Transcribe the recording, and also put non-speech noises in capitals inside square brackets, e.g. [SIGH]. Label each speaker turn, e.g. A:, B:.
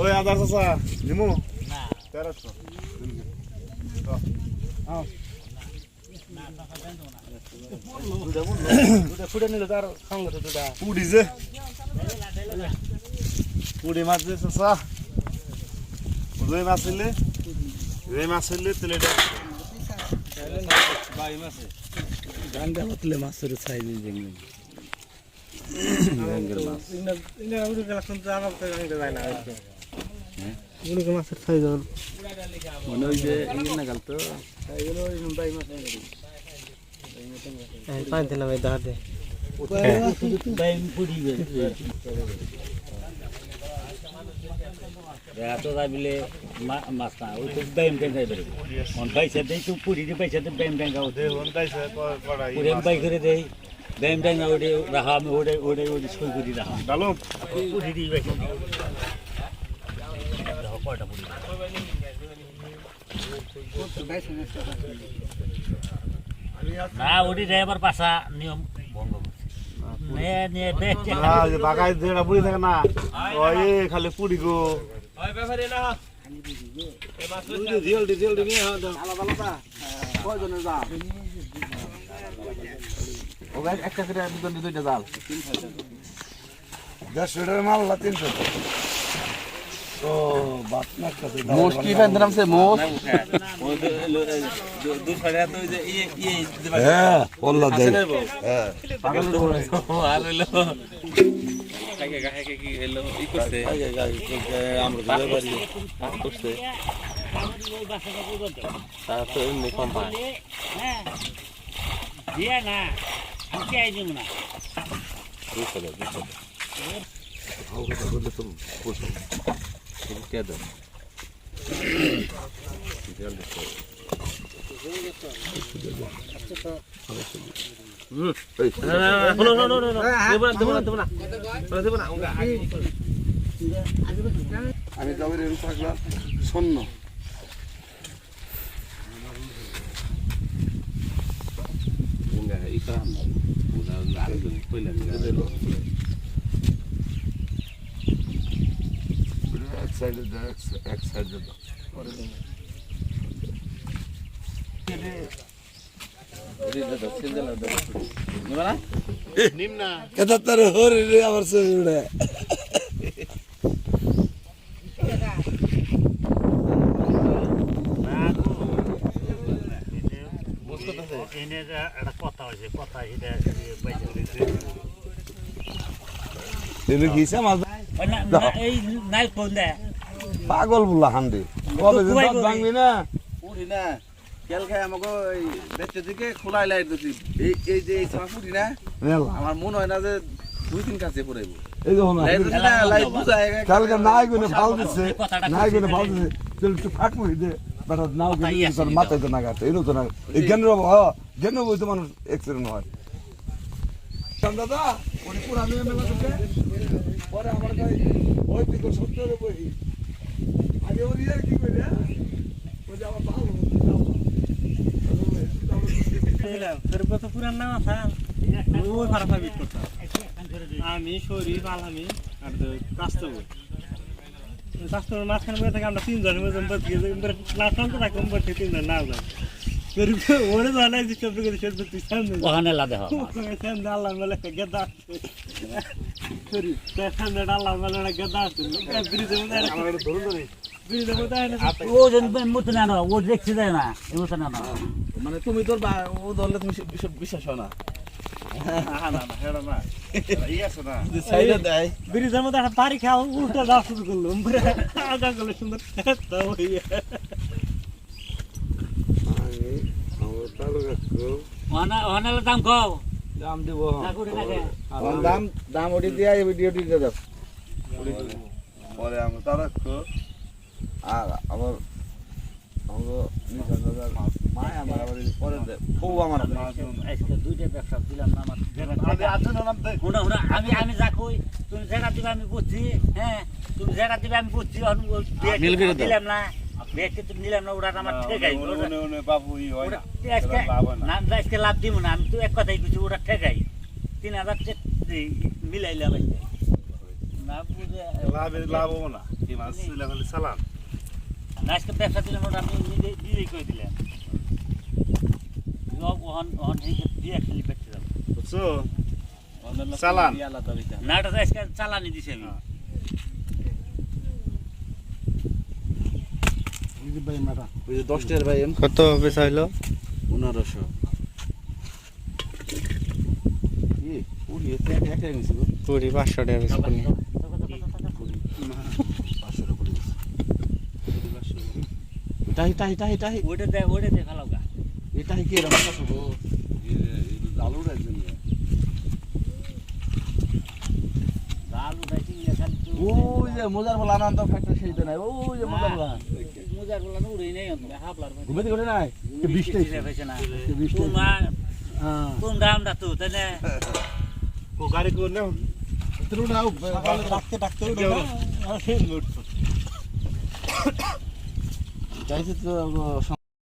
A: ওই আদার চাচা নিমু? তেরোশো।
B: ফুটে নিলে তার তো দুটা
A: পুডি যে। পুডি মাছ যে চাচা। রুই মাছ হইলে রুই মাছ হইলে তেলে
B: মাছের সাইজ দেখলেন মাছের সাইজ মনে হয় যে ইয়ে না গাল তো
C: পানি দিলাম এই দাঁড়াতে
D: এত যাইলে মাছ না ওই তো ব্যায়াম মন পয়সা তো পুরি দি পয়সা তো ব্যায়াম ব্যাংক আউতে
A: হন্দাইছে
D: বাই করে দেই ব্যায়াম ব্যাংক ওডে রাহা আমি ওডে ওডে ওডে সই করি রাহা
A: ডালুম
D: পুরি দি পয়সা দেখো কয়টা পুরি না ওডি ড্রাইভার পাশা নিয়ম ভঙ্গ করছে নে নে বেচে
A: না যে বাগাই যেটা পুড়ি থাকে না ওই খালি পুড়ি গো
B: একটা করে দুজন দুইটা জাল।
A: দেড়শো টাকা মাল তিনশো? ও বাত কাছে
B: মোষ কি ফ্যান নামছে? মোষ?
A: হ্যাঁ ওল্লা দেয় হ্যাঁ।
D: দিয়া না আমি চাই দিব না।
A: আমি রেল থাকলাম শূন্য। এক সাইডে এক সাইডে এটা তার হরে আমার ছবি উড়ে
D: এনে একটা কথা হয়েছে কথা এটা
A: এনে গিয়েছে আমার
D: এই নাই কোন দেয়
A: পাগল বলা হান্দি দাঁত ভাঙবি না?
B: খেল খাই আমাকে বেচে দিকে খোলাই লাইট দিছি। এই এই যে এই না আমার মনে হয় না যে দুই তিন কাছে পড়াইবো
A: এই দেখো না।
B: লাইট বুঝায়
A: কালকে নাই গুনে ফাল দিছে। নাই গুনে ফাল দিছে। চল একটু ফাট মুই দে। বেটা নাও
D: ইয়ে
A: তোর মাথায় তো না গাতে এনো তো না এই জ্ঞান রব জ্ঞান বইতে মানুষ এক্সিডেন্ট হয়। দাদা ওই পুরা মেয়ে মেলা পরে আমার কাছে ওই দিকে সত্তরে বই আগে ওর ইয়ার কি কইলে? ওই যে আমার ভালো
C: তোর পুরান নাম আছে? ওই ফারাফা বিট করতাম আমি শরীফ আলামি আর কাস্তবর কাস্তবর মাঝখানে বসে থেকে আমরা তিনজনের মধ্যে বসে লাস্ট তো থাকলাম বসে তিনজন না যায় ওরে জানা যে তুই সামনে।
D: ওখানে লাদে হয়
C: সামনে মেলে গেদা আছে। সামনে মেলে গেদা আছে। মধ্যে
B: মানে তুমি তোর বা- ও ধরলে তুমি বিশ্বাস- হয় না।
C: ব্রিজের মধ্যে একটা বাড়ি খাওয়া উল্টা যাওয়া শুরু করল আগা করলে সুন্দর
D: ওখানে দাম কও
B: দাম দিব দাম দাম ওটি দিয়ে ভিডিও দিয়ে দাও
A: পরে আমি তারা
B: আর আমার আমাকে নিজ হাজার
D: আমি আমি যা কই তুমি যেটা দিবে আমি বুঝছি হ্যাঁ? তুমি যেটা দিবে আমি বুঝছি। দিলাম না। নিলাম না আমার ঠেকাই। আজকে
A: লাভ
D: দিব না আমি তো এক কথাই কিছু ওটা ঠেকাই। তিন হাজার মিলাইলাম
E: লাভ লাভ হব না
D: আজকে ব্যবসা দিলাম ওটা আমি নিজেই করে দিলাম। ওহন ওহন দিয়ে খালি পেটে যাব।
E: বুঝছ? চালান।
D: না এটা আজকে চালানি দিছি আমি।
B: ওই যে দশ
C: কত বেচা হইল?
B: পনেরোশো। কুড়ি
C: পাঁচশো টাকা
B: করে গেছি টাহি টাহি টাহি টাহি।
D: ওইটা দে ওইটা দেখা লাগা
B: এটা কি এরকম গো
A: জাল
D: তো
B: ওই যে মোজার বলা আনন্দ ফ্যাক্টরি সেইটা নাই। ওই যে মোজার বলা।
D: মুজার বলা উড়েই নাই অন্ত হাফলার
B: ঘুমে থেকে নাই?
D: বৃষ্টি হয়েছে? না।
B: বৃষ্টি
D: তোমার
B: হ্যাঁ।
D: তোমরা আমরা তো তাই না?
E: ও গাড়ি
C: ডাকতে ডাকতে
B: চাইছে [COUGHS] তো